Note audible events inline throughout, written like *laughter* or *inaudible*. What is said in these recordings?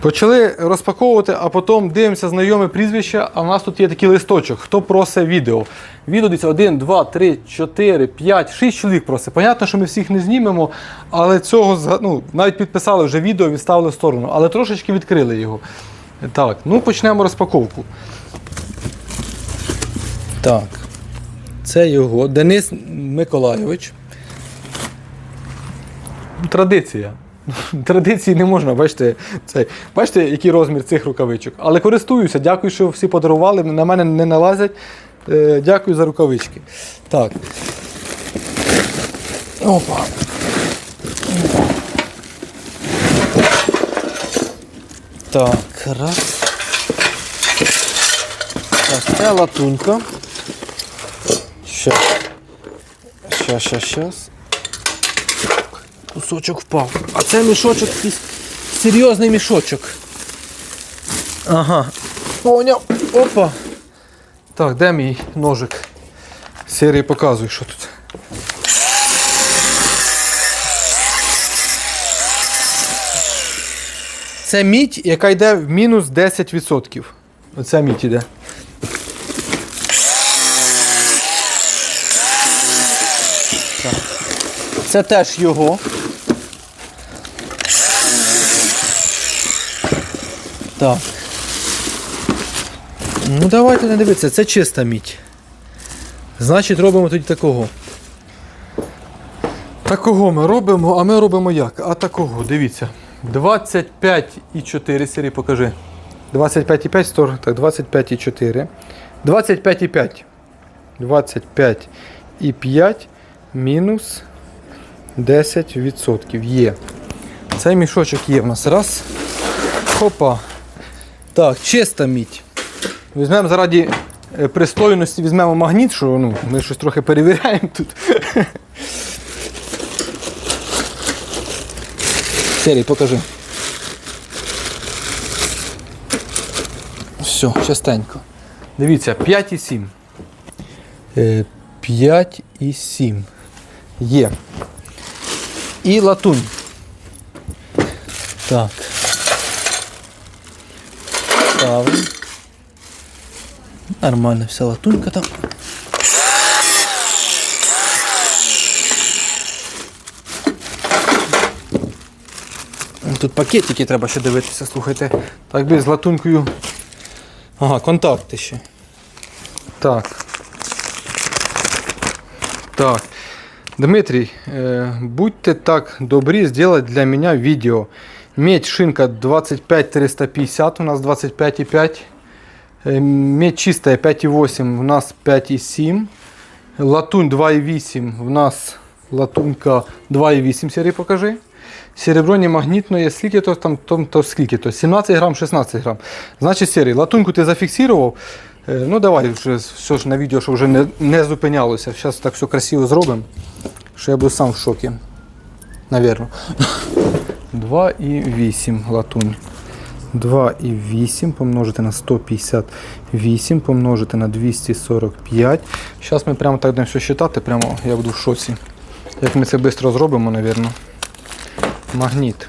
Почали розпаковувати, а потім дивимося знайоме прізвище, а в нас тут є такий листочок. Хто просить відео? Відео дивіться 1, 2, 3, 4, 5, 6 чоловік просить. Понятно, що ми всіх не знімемо, але цього ну, навіть підписали вже відео, відставили в сторону, але трошечки відкрили його. Так, ну почнемо розпаковку. Так. Це його Денис Миколайович. Традиція. Традиції не можна, бачите, цей. бачите, який розмір цих рукавичок. Але користуюся, дякую, що всі подарували, на мене не налазять. Е, дякую за рукавички. Так. Опа. Так, раз. Так, це латунька. Щас. Щас, щас, щас. Кусочок впав. А це мішочок серйозний мішочок. Ага. Поняв. Опа. Так, де мій ножик? Серії показуй, що тут. Це мідь, яка йде в мінус 10%. Оця мідь іде. Це теж його. Так. Ну давайте не дивитися, це чиста мідь. Значить, робимо тоді такого. Такого ми робимо, а ми робимо як? А такого, дивіться. 25,4 Сірі, покажи. 25,5 стор, так, 25,4. 25,5. 25,5 мінус 10% є. Цей мішочок є в нас. Раз. Хопа. Так, чиста мідь. Візьмемо заради е, пристойності, візьмемо магніт, що ну, ми щось трохи перевіряємо тут. *laughs* Серій, покажи. Все, частенько. Дивіться, 5,7. Е, 5,7. Є. І латунь. Так. Ставимо. Нормально вся латунька там. Тут пакетики треба ще дивитися, слухайте. Так би з латунькою. Ага, контакти ще. Так. Так. Дмитрий, э, будьте так добрі, сделать для меня видео. Медь шинка 25350, у нас 25,5. Э, Медь чистая 5,8, у нас 5,7. Латунь 2,8, у нас латунька 2,8 серії покажи. Серебро не магнітне, скільки то там, то, то скільки то? 17 грам, 16 грам. Значить, серій, латуньку ти зафіксував. Е, Ну давай вже все ж на відео, щоб вже не, не зупинялося. Зараз так все красиво зробимо. Що я буду сам в шокі. Навірно. *laughs* 2,8 латунь. 2,8 помножити на 158, помножити на 245. Зараз ми прямо так будемо все считати, прямо я буду в шоці. Як ми це швидко зробимо, напевно. Магніт.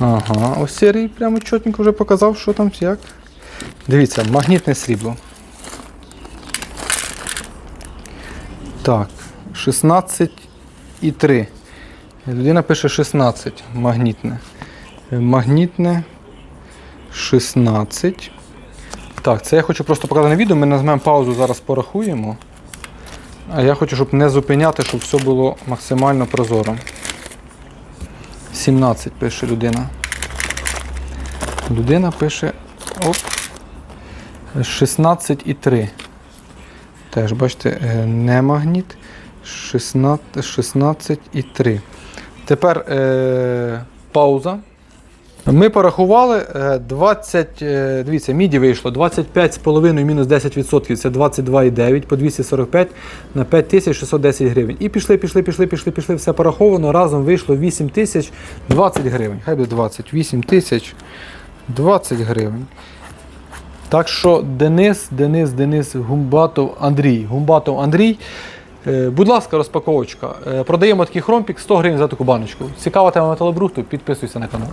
Ага, ось серій прямо чотенько вже показав, що там як. Дивіться, магнітне срібло. Так, 16,3. Людина пише 16 магнітне. Е, Магнітне 16. Так, це я хочу просто показати на відео. Ми нажмемо паузу, зараз порахуємо. А я хочу, щоб не зупиняти, щоб все було максимально прозоро. 17 пише людина. Людина пише оп, 16,3. Теж, бачите, е, не магніт. 16 16,3. Тепер е, пауза. Ми порахували е, 20, е, дивіться, міді вийшло 25,5 мінус 10%, це 22,9 по 245 на 5610 гривень. І пішли, пішли, пішли, пішли, пішли, все пораховано. Разом вийшло 8 тисяч 20 гривень. Хай буде 20. 8 тисяч 20 гривень. Так що Денис, Денис, Денис, Гумбатов, Андрій. Гумбатов Андрій. Е, Будь ласка, розпаковочка. Е, Продаємо такий хромпік 100 гривень за таку баночку. Цікава тема металобрухту, підписуйся на канал.